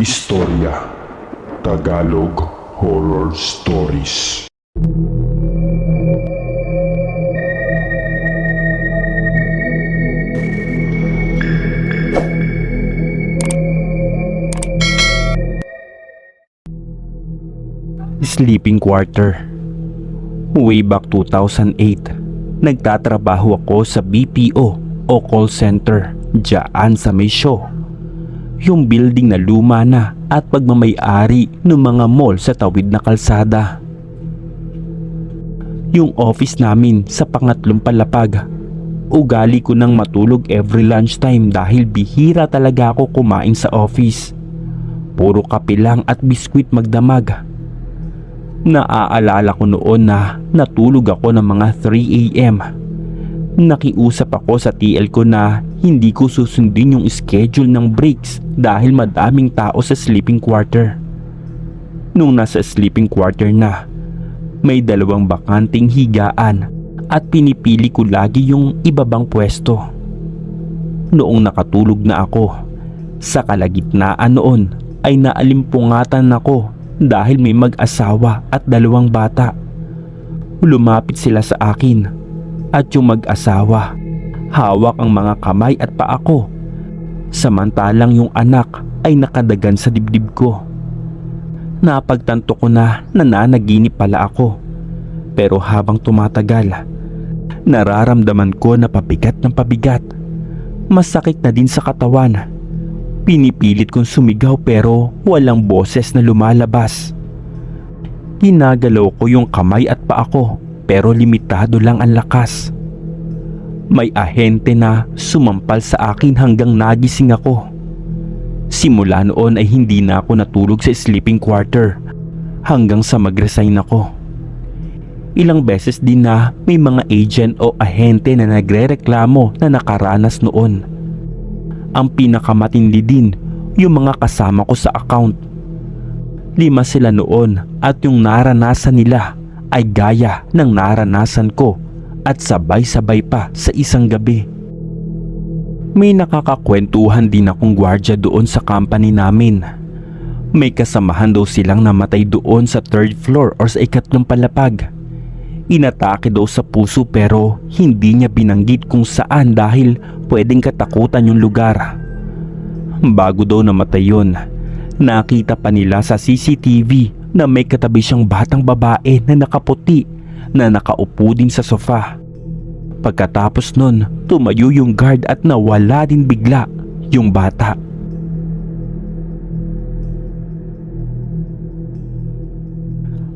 Istorya Tagalog Horror Stories Sleeping Quarter Way back 2008, nagtatrabaho ako sa BPO o call center dyan sa may show. Yung building na luma na at pagmamayari ng mga mall sa tawid na kalsada. Yung office namin sa pangatlong palapag. Ugali ko nang matulog every lunchtime dahil bihira talaga ako kumain sa office. Puro kape lang at biskwit magdamag. Naaalala ko noon na natulog ako ng mga 3 a.m. Nakiusap ako sa TL ko na hindi ko susundin yung schedule ng breaks dahil madaming tao sa sleeping quarter. Nung nasa sleeping quarter na, may dalawang bakanting higaan at pinipili ko lagi yung ibabang pwesto. Noong nakatulog na ako, sa kalagitnaan noon ay naalimpungatan ako dahil may mag-asawa at dalawang bata. Lumapit sila sa akin at yung mag-asawa hawak ang mga kamay at paa ko. Samantalang yung anak ay nakadagan sa dibdib ko. Napagtanto ko na nananaginip pala ako. Pero habang tumatagal, nararamdaman ko na pabigat ng pabigat. Masakit na din sa katawan Pinipilit kong sumigaw pero walang boses na lumalabas. Ginagalaw ko yung kamay at paa ko pero limitado lang ang lakas. May ahente na sumampal sa akin hanggang nagising ako. Simula noon ay hindi na ako natulog sa sleeping quarter hanggang sa mag-resign ako. Ilang beses din na may mga agent o ahente na nagre-reklamo na nakaranas noon ang pinakamatindi din yung mga kasama ko sa account. Lima sila noon at yung naranasan nila ay gaya ng naranasan ko at sabay-sabay pa sa isang gabi. May nakakakwentuhan din akong gwardya doon sa company namin. May kasamahan daw silang namatay doon sa third floor or sa ikatlong palapag. Inatake daw sa puso pero hindi niya binanggit kung saan dahil pwedeng katakutan yung lugar. Bago daw namatay yun, nakita pa nila sa CCTV na may katabi siyang batang babae na nakaputi na nakaupo din sa sofa. Pagkatapos nun, tumayo yung guard at nawala din bigla yung bata.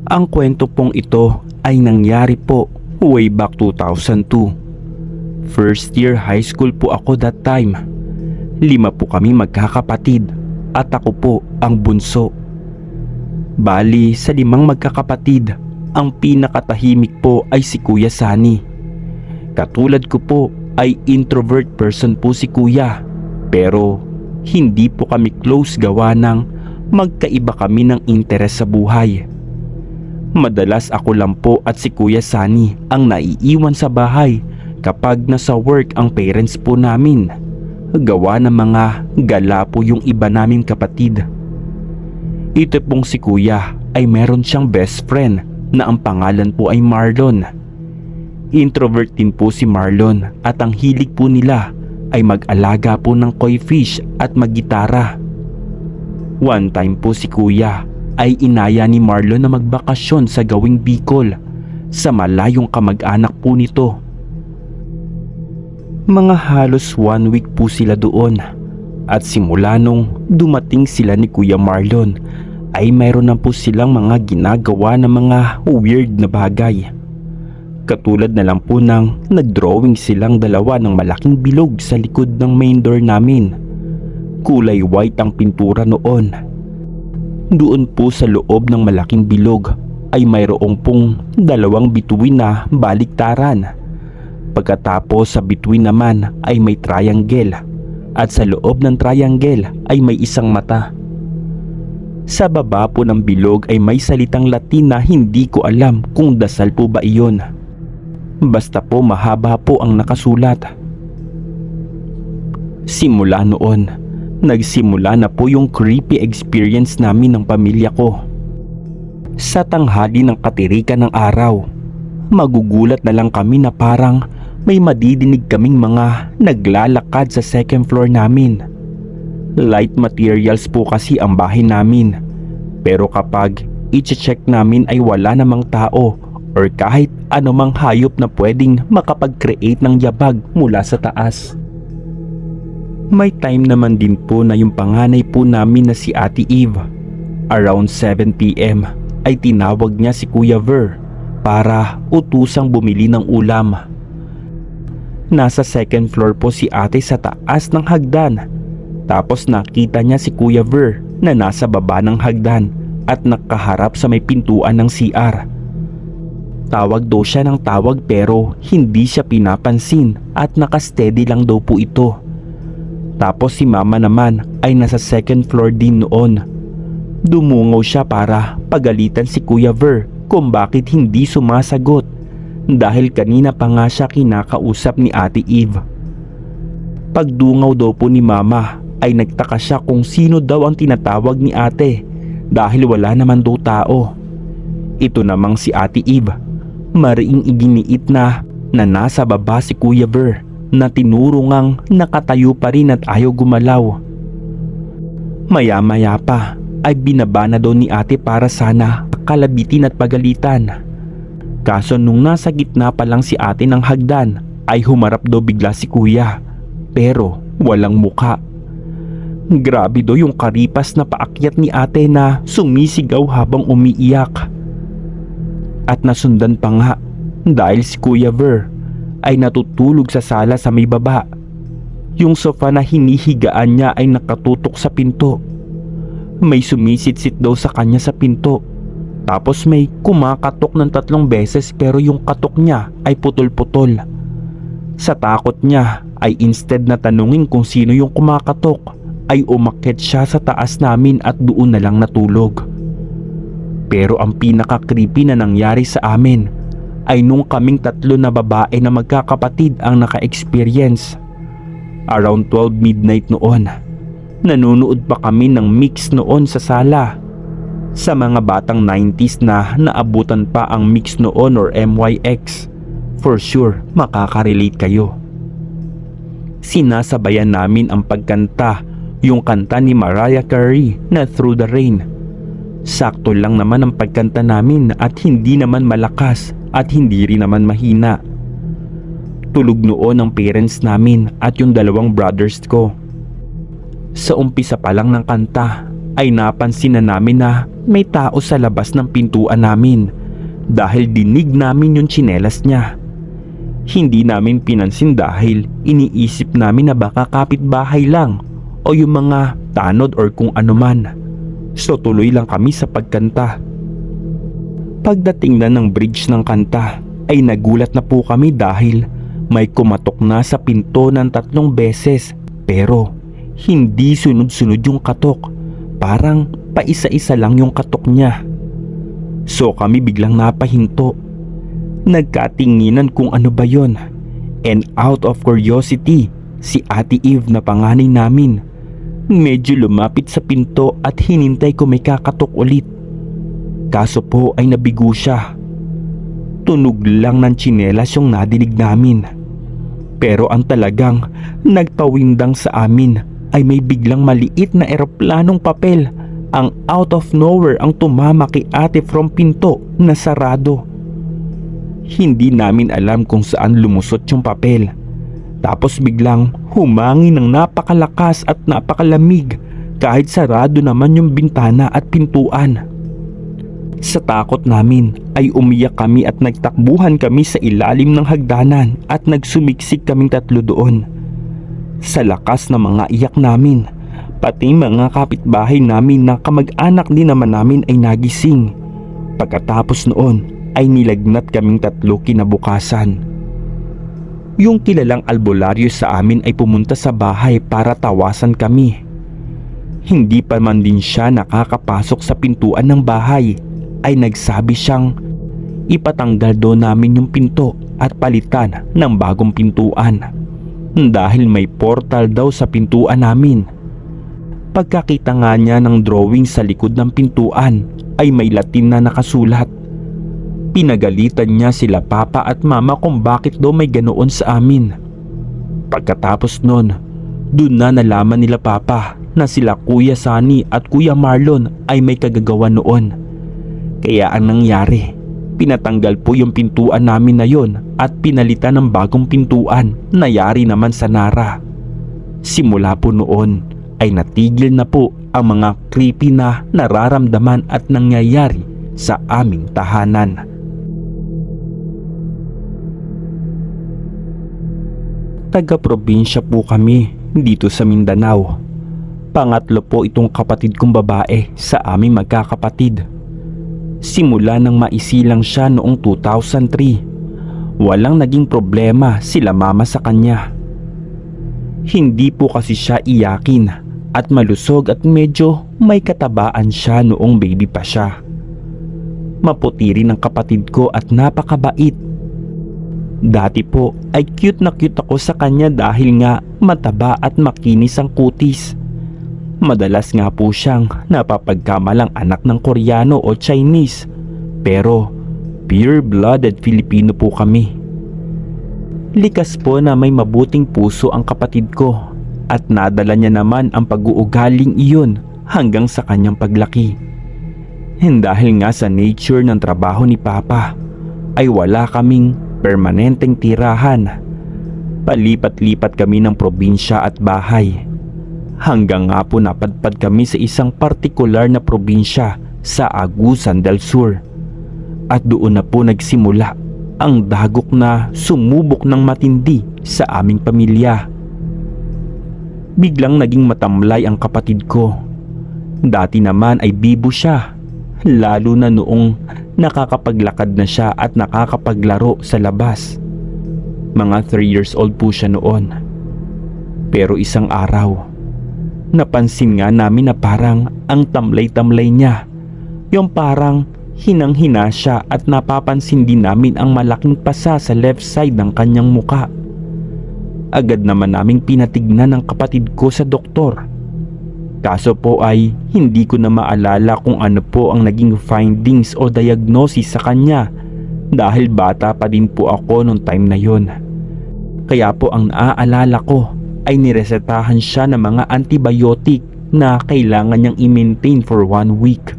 Ang kwento pong ito ay nangyari po way back 2002. First year high school po ako that time. Lima po kami magkakapatid at ako po ang bunso. Bali sa limang magkakapatid, ang pinakatahimik po ay si Kuya Sani. Katulad ko po ay introvert person po si Kuya pero hindi po kami close gawa ng magkaiba kami ng interes sa buhay. Madalas ako lang po at si Kuya Sani ang naiiwan sa bahay kapag nasa work ang parents po namin. Gawa ng mga gala po yung iba naming kapatid. Ito pong si Kuya ay meron siyang best friend na ang pangalan po ay Marlon. Introvert din po si Marlon at ang hilig po nila ay mag-alaga po ng koi fish at maggitara. One time po si Kuya ay inaya ni Marlon na magbakasyon sa gawing Bicol sa malayong kamag-anak po nito. Mga halos one week po sila doon at simula nung dumating sila ni Kuya Marlon ay mayroon na po silang mga ginagawa na mga weird na bagay. Katulad na lang po ng nagdrawing silang dalawa ng malaking bilog sa likod ng main door namin. Kulay white ang pintura noon doon po sa loob ng malaking bilog ay mayroong pong dalawang bituin na baliktaran. Pagkatapos sa bituin naman ay may triangle at sa loob ng triangle ay may isang mata. Sa baba po ng bilog ay may salitang Latin na hindi ko alam kung dasal po ba iyon. Basta po mahaba po ang nakasulat. Simula noon nagsimula na po yung creepy experience namin ng pamilya ko. Sa tanghali ng katirikan ng araw, magugulat na lang kami na parang may madidinig kaming mga naglalakad sa second floor namin. Light materials po kasi ang bahay namin. Pero kapag i-check namin ay wala namang tao or kahit anumang hayop na pwedeng makapag-create ng yabag mula sa taas. May time naman din po na yung panganay po namin na si Ate Eve. Around 7pm ay tinawag niya si Kuya Ver para utusang bumili ng ulam. Nasa second floor po si ate sa taas ng hagdan. Tapos nakita niya si Kuya Ver na nasa baba ng hagdan at nakaharap sa may pintuan ng CR. Tawag daw siya ng tawag pero hindi siya pinapansin at nakasteady lang daw po ito. Tapos si mama naman ay nasa second floor din noon. Dumungaw siya para pagalitan si Kuya Ver kung bakit hindi sumasagot dahil kanina pa nga siya kinakausap ni Ate Eve. Pagdungaw daw po ni mama ay nagtaka siya kung sino daw ang tinatawag ni ate dahil wala naman daw tao. Ito namang si Ate Eve, mariing iginiit na na nasa baba si Kuya Ver na tinurungang nakatayo pa rin at ayaw gumalaw. Maya-maya pa ay binaba na daw ni ate para sana kalabitin at pagalitan. Kaso nung nasa gitna pa lang si ate ng hagdan ay humarap daw bigla si kuya pero walang muka. Grabe daw yung karipas na paakyat ni ate na sumisigaw habang umiiyak. At nasundan pa nga dahil si Kuya Ver ay natutulog sa sala sa may baba. Yung sofa na hinihigaan niya ay nakatutok sa pinto. May sumisitsit daw sa kanya sa pinto. Tapos may kumakatok ng tatlong beses pero yung katok niya ay putol-putol. Sa takot niya ay instead na tanungin kung sino yung kumakatok ay umakyat siya sa taas namin at doon na lang natulog. Pero ang pinaka-creepy na nangyari sa amin ay nung kaming tatlo na babae na magkakapatid ang naka-experience. Around 12 midnight noon, nanonood pa kami ng mix noon sa sala. Sa mga batang 90s na naabutan pa ang mix noon or MYX, for sure makaka-relate kayo. Sinasabayan namin ang pagkanta yung kanta ni Mariah Carey na Through the Rain. Sakto lang naman ang pagkanta namin at hindi naman malakas at hindi rin naman mahina. Tulog noon ang parents namin at yung dalawang brothers ko. Sa umpisa pa lang ng kanta ay napansin na namin na may tao sa labas ng pintuan namin dahil dinig namin yung tsinelas niya. Hindi namin pinansin dahil iniisip namin na baka kapitbahay lang o yung mga tanod or kung ano man. So tuloy lang kami sa pagkanta. Pagdating na ng bridge ng kanta ay nagulat na po kami dahil may kumatok na sa pinto ng tatlong beses pero hindi sunod-sunod yung katok. Parang paisa-isa lang yung katok niya. So kami biglang napahinto. Nagkatinginan kung ano ba yon. And out of curiosity, si Ate Eve na panganay namin Medyo lumapit sa pinto at hinintay ko may kakatok ulit. Kaso po ay nabigo siya. Tunog lang ng tsinelas yung nadinig namin. Pero ang talagang nagpawindang sa amin ay may biglang maliit na eroplanong papel ang out of nowhere ang tumama kay ate from pinto na sarado. Hindi namin alam kung saan lumusot yung papel tapos biglang humangin ng napakalakas at napakalamig kahit sarado naman yung bintana at pintuan. Sa takot namin ay umiyak kami at nagtakbuhan kami sa ilalim ng hagdanan at nagsumiksik kaming tatlo doon. Sa lakas ng mga iyak namin, pati mga kapitbahay namin na kamag-anak din naman namin ay nagising. Pagkatapos noon ay nilagnat kaming tatlo kinabukasan. Yung kilalang albularyo sa amin ay pumunta sa bahay para tawasan kami. Hindi pa man din siya nakakapasok sa pintuan ng bahay ay nagsabi siyang ipatanggal do namin yung pinto at palitan ng bagong pintuan dahil may portal daw sa pintuan namin. Pagkakita nga niya ng drawing sa likod ng pintuan ay may Latin na nakasulat. Pinagalitan niya sila papa at mama kung bakit daw may ganoon sa amin. Pagkatapos nun, dun na nalaman nila papa na sila Kuya Sani at Kuya Marlon ay may kagagawa noon. Kaya ang nangyari, pinatanggal po yung pintuan namin na yon at pinalitan ng bagong pintuan na yari naman sa Nara. Simula po noon ay natigil na po ang mga creepy na nararamdaman at nangyayari sa aming tahanan. Taga-probinsya po kami dito sa Mindanao. Pangatlo po itong kapatid kong babae sa aming magkakapatid. Simula nang maisilang siya noong 2003, walang naging problema sila mama sa kanya. Hindi po kasi siya iyakin at malusog at medyo may katabaan siya noong baby pa siya. Maputi rin ang kapatid ko at napakabait. Dati po ay cute na cute ako sa kanya dahil nga mataba at makinis ang kutis. Madalas nga po siyang napapagkamalang anak ng Koreano o Chinese. Pero pure-blooded Filipino po kami. Likas po na may mabuting puso ang kapatid ko at nadala niya naman ang pag-uugaling iyon hanggang sa kanyang paglaki. And dahil nga sa nature ng trabaho ni Papa ay wala kaming permanenteng tirahan. Palipat-lipat kami ng probinsya at bahay. Hanggang nga po napadpad kami sa isang partikular na probinsya sa Agusan del Sur. At doon na po nagsimula ang dagok na sumubok ng matindi sa aming pamilya. Biglang naging matamlay ang kapatid ko. Dati naman ay bibo siya, lalo na noong nakakapaglakad na siya at nakakapaglaro sa labas. Mga 3 years old po siya noon. Pero isang araw, napansin nga namin na parang ang tamlay-tamlay niya. Yung parang hinang-hina siya at napapansin din namin ang malaking pasa sa left side ng kanyang muka. Agad naman naming pinatignan ng kapatid ko sa doktor. Kaso po ay hindi ko na maalala kung ano po ang naging findings o diagnosis sa kanya dahil bata pa din po ako nung time na yon. Kaya po ang naaalala ko ay niresetahan siya ng mga antibiotic na kailangan niyang i-maintain for one week.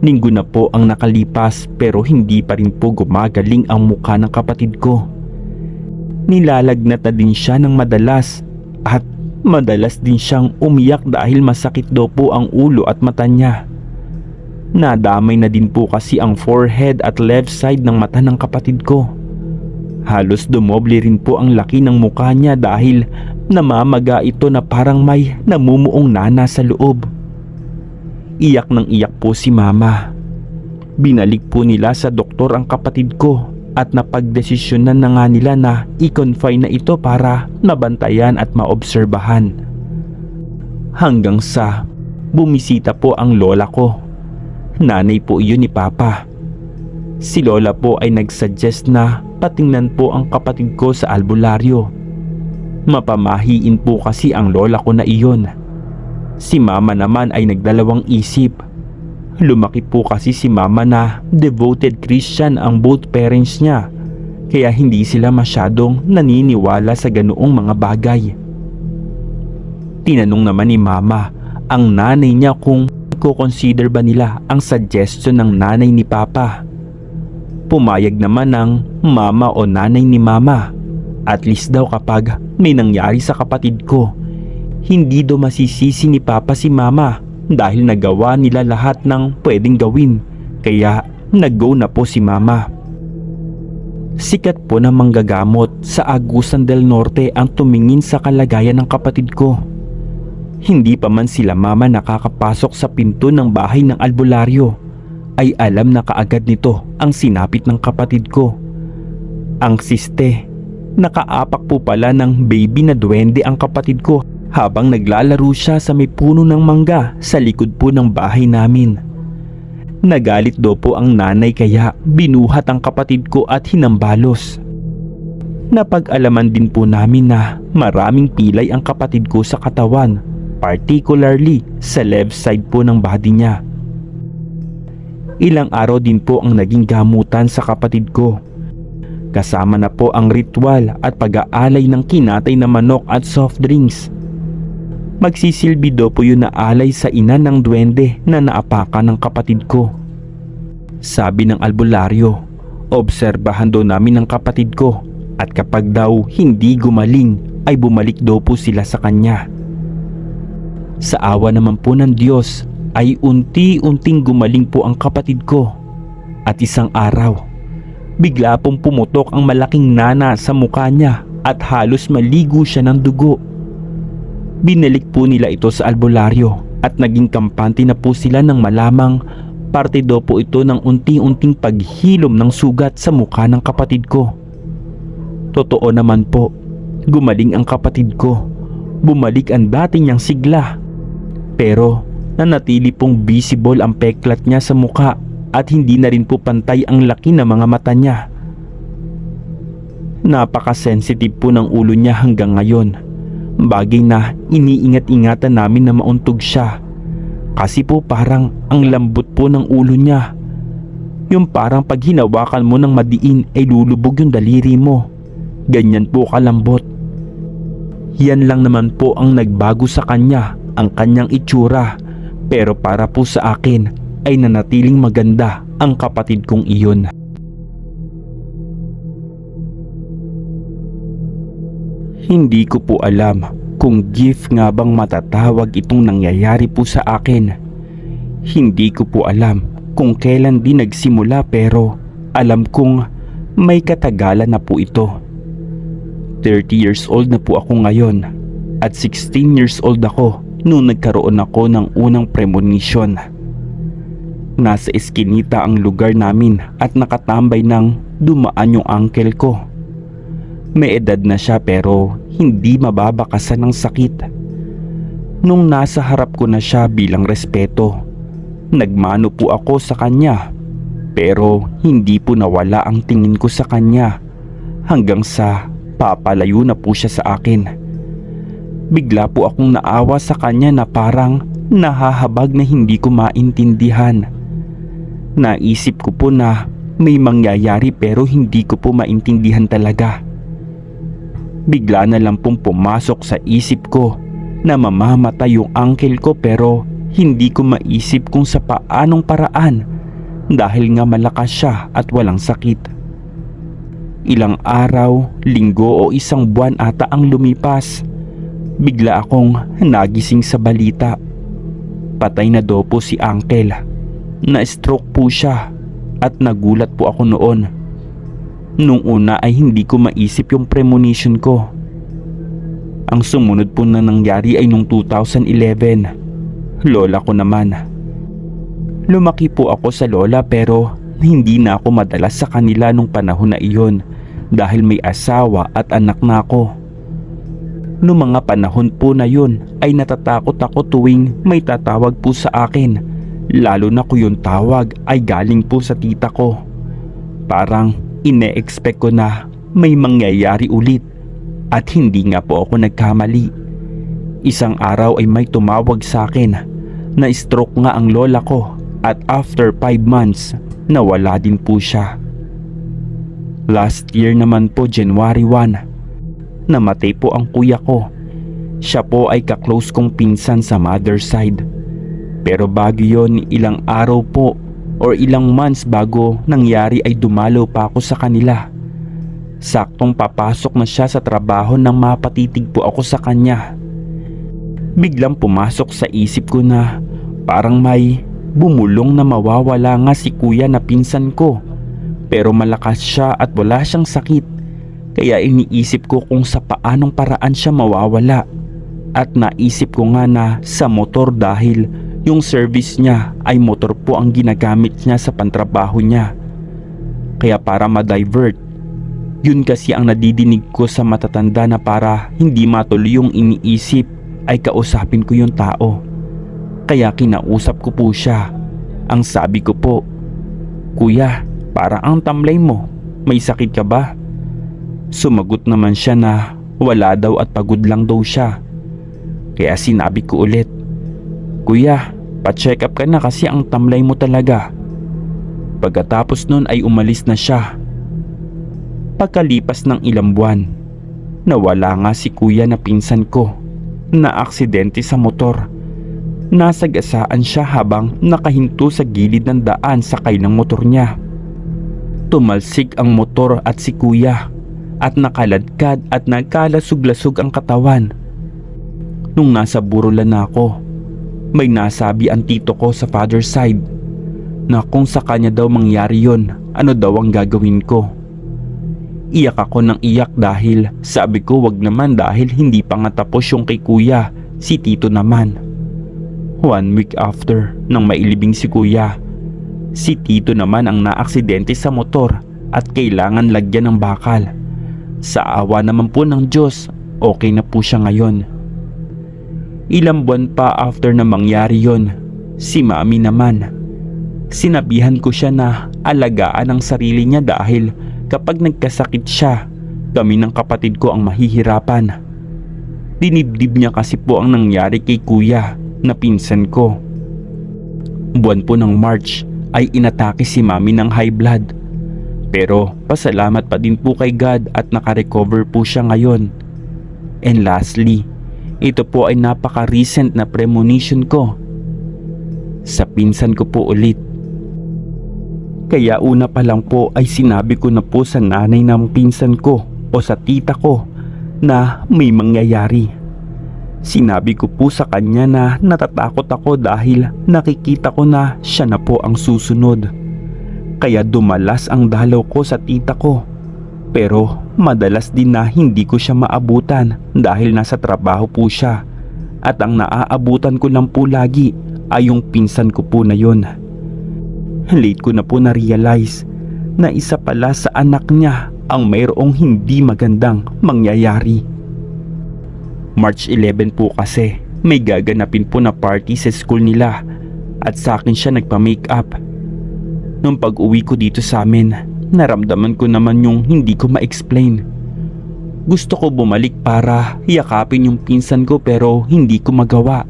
Linggo na po ang nakalipas pero hindi pa rin po gumagaling ang mukha ng kapatid ko. Nilalagnat na din siya ng madalas at madalas din siyang umiyak dahil masakit daw po ang ulo at mata niya. Nadamay na din po kasi ang forehead at left side ng mata ng kapatid ko. Halos dumoble rin po ang laki ng mukha niya dahil namamaga ito na parang may namumuong nana sa loob. Iyak ng iyak po si mama. Binalik po nila sa doktor ang kapatid ko at napagdesisyonan na nga nila na i-confine na ito para nabantayan at maobserbahan. Hanggang sa bumisita po ang lola ko. Nanay po iyon ni Papa. Si lola po ay nagsuggest na patingnan po ang kapatid ko sa albularyo. Mapamahiin po kasi ang lola ko na iyon. Si mama naman ay nagdalawang isip. Lumaki po kasi si mama na devoted Christian ang both parents niya. Kaya hindi sila masyadong naniniwala sa ganoong mga bagay. Tinanong naman ni mama ang nanay niya kung consider ba nila ang suggestion ng nanay ni papa. Pumayag naman ng mama o nanay ni mama. At least daw kapag may nangyari sa kapatid ko, hindi daw masisisi ni papa si mama dahil nagawa nila lahat ng pwedeng gawin. Kaya nag-go na po si mama. Sikat po na manggagamot sa Agusan del Norte ang tumingin sa kalagayan ng kapatid ko. Hindi pa man sila mama nakakapasok sa pinto ng bahay ng albularyo ay alam na kaagad nito ang sinapit ng kapatid ko. Ang siste, nakaapak po pala ng baby na duwende ang kapatid ko habang naglalaro siya sa may puno ng mangga sa likod po ng bahay namin. Nagalit do po ang nanay kaya binuhat ang kapatid ko at hinambalos. Napag-alaman din po namin na maraming pilay ang kapatid ko sa katawan particularly sa left side po ng body niya. Ilang araw din po ang naging gamutan sa kapatid ko. Kasama na po ang ritual at pag-aalay ng kinatay na manok at soft drinks. Magsisilbi daw po yun na alay sa ina ng duwende na naapakan ng kapatid ko. Sabi ng albularyo, obserbahan daw namin ng kapatid ko at kapag daw hindi gumaling ay bumalik daw po sila sa kanya. Sa awa naman po ng Diyos ay unti-unting gumaling po ang kapatid ko at isang araw bigla pong pumutok ang malaking nana sa mukha niya at halos maligo siya ng dugo. Binalik po nila ito sa albularyo at naging kampante na po sila ng malamang parte daw po ito ng unti-unting paghilom ng sugat sa mukha ng kapatid ko. Totoo naman po, gumaling ang kapatid ko. Bumalik ang dati niyang sigla. Pero nanatili pong visible ang peklat niya sa mukha at hindi na rin po pantay ang laki ng mga mata niya. Napaka-sensitive po ng ulo niya hanggang ngayon. Bagay na iniingat-ingatan namin na mauntog siya. Kasi po parang ang lambot po ng ulo niya. Yung parang pag hinawakan mo ng madiin ay lulubog yung daliri mo. Ganyan po kalambot. Yan lang naman po ang nagbago sa kanya, ang kanyang itsura. Pero para po sa akin ay nanatiling maganda ang kapatid kong iyon. Hindi ko po alam kung gift nga bang matatawag itong nangyayari po sa akin. Hindi ko po alam kung kailan din nagsimula pero alam kong may katagalan na po ito. 30 years old na po ako ngayon at 16 years old ako nung nagkaroon ako ng unang premonition. Nasa eskinita ang lugar namin at nakatambay ng dumaan yung uncle ko. May edad na siya pero hindi mababakasan ng sakit. Nung nasa harap ko na siya bilang respeto, nagmano po ako sa kanya. Pero hindi po nawala ang tingin ko sa kanya hanggang sa papalayo na po siya sa akin. Bigla po akong naawa sa kanya na parang nahahabag na hindi ko maintindihan. Naisip ko po na may mangyayari pero hindi ko po maintindihan talaga. Bigla na lang pong pumasok sa isip ko na mamamatay yung uncle ko pero hindi ko maisip kung sa paanong paraan dahil nga malakas siya at walang sakit. Ilang araw, linggo o isang buwan ata ang lumipas. Bigla akong nagising sa balita. Patay na daw po si uncle. Na-stroke po siya at nagulat po ako noon. Nung una ay hindi ko maisip yung premonition ko. Ang sumunod po na nangyari ay nung 2011. Lola ko naman. Lumaki po ako sa lola pero hindi na ako madalas sa kanila nung panahon na iyon dahil may asawa at anak na ako. Noong mga panahon po na yun ay natatakot ako tuwing may tatawag po sa akin lalo na ko yung tawag ay galing po sa tita ko. Parang ine-expect ko na may mangyayari ulit at hindi nga po ako nagkamali. Isang araw ay may tumawag sa akin na stroke nga ang lola ko at after 5 months nawala din po siya. Last year naman po January 1 namatay po ang kuya ko. Siya po ay kaklose kong pinsan sa mother side. Pero bago yon ilang araw po or ilang months bago nangyari ay dumalo pa ako sa kanila. Saktong papasok na siya sa trabaho nang mapatitig po ako sa kanya. Biglang pumasok sa isip ko na parang may bumulong na mawawala nga si kuya na pinsan ko. Pero malakas siya at wala siyang sakit. Kaya iniisip ko kung sa paanong paraan siya mawawala. At naisip ko nga na sa motor dahil yung service niya ay motor po ang ginagamit niya sa pantrabaho niya. Kaya para ma-divert, yun kasi ang nadidinig ko sa matatanda na para hindi matuloy yung iniisip ay kausapin ko yung tao. Kaya kinausap ko po siya. Ang sabi ko po, Kuya, para ang tamlay mo, may sakit ka ba? Sumagot naman siya na wala daw at pagod lang daw siya. Kaya sinabi ko ulit, Kuya, pa-check up ka na kasi ang tamlay mo talaga. Pagkatapos nun ay umalis na siya. Pagkalipas ng ilang buwan, nawala nga si kuya na pinsan ko na aksidente sa motor. Nasagasaan siya habang nakahinto sa gilid ng daan sakay ng motor niya. Tumalsik ang motor at si kuya at nakaladkad at nagkalasog-lasog ang katawan. Nung nasa burulan na ako, may nasabi ang tito ko sa father's side na kung sa kanya daw mangyari yon, ano daw ang gagawin ko. Iyak ako ng iyak dahil sabi ko wag naman dahil hindi pa nga tapos yung kay kuya, si tito naman. One week after nang mailibing si kuya, si tito naman ang naaksidente sa motor at kailangan lagyan ng bakal. Sa awa naman po ng Diyos, okay na po siya ngayon. Ilang buwan pa after na mangyari yon, si mami naman. Sinabihan ko siya na alagaan ang sarili niya dahil kapag nagkasakit siya, kami ng kapatid ko ang mahihirapan. Dinibdib niya kasi po ang nangyari kay kuya na pinsan ko. Buwan po ng March ay inatake si mami ng high blood. Pero pasalamat pa din po kay God at nakarecover po siya ngayon. And lastly, ito po ay napaka-recent na premonition ko. Sa pinsan ko po ulit. Kaya una pa lang po ay sinabi ko na po sa nanay ng pinsan ko o sa tita ko na may mangyayari. Sinabi ko po sa kanya na natatakot ako dahil nakikita ko na siya na po ang susunod. Kaya dumalas ang dalaw ko sa tita ko. Pero madalas din na hindi ko siya maabutan dahil nasa trabaho po siya. At ang naaabutan ko lang po lagi ay yung pinsan ko po na yon. Late ko na po na-realize na isa pala sa anak niya ang mayroong hindi magandang mangyayari. March 11 po kasi may gaganapin po na party sa school nila at sa akin siya nagpa-makeup. Nung pag-uwi ko dito sa amin, naramdaman ko naman yung hindi ko ma-explain. Gusto ko bumalik para yakapin yung pinsan ko pero hindi ko magawa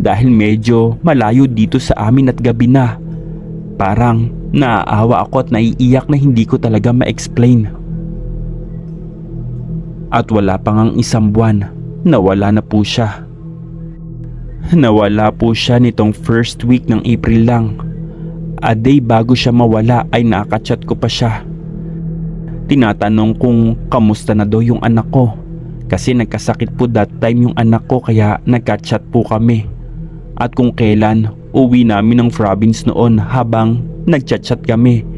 dahil medyo malayo dito sa amin at gabi na. Parang naaawa ako at naiiyak na hindi ko talaga ma-explain. At wala pa ngang isang buwan, nawala na po siya. Nawala po siya nitong first week ng April lang. A day bago siya mawala ay nakachat ko pa siya. Tinatanong kung kamusta na daw yung anak ko. Kasi nagkasakit po that time yung anak ko kaya nagka-chat po kami. At kung kailan uwi namin ng province noon habang nagchat-chat kami.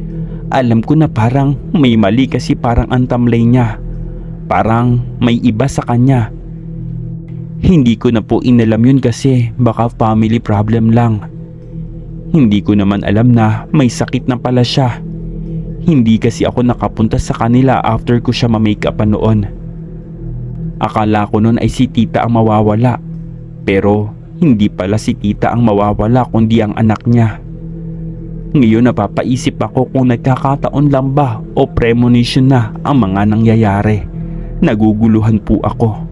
Alam ko na parang may mali kasi parang ang tamlay niya. Parang may iba sa kanya. Hindi ko na po inalam yun kasi baka family problem lang. Hindi ko naman alam na may sakit na pala siya. Hindi kasi ako nakapunta sa kanila after ko siya ma-makeupan noon. Akala ko noon ay si tita ang mawawala. Pero hindi pala si tita ang mawawala kundi ang anak niya. Ngayon napapaisip ako kung nagkakataon lang ba o premonition na ang mga nangyayari. Naguguluhan po ako.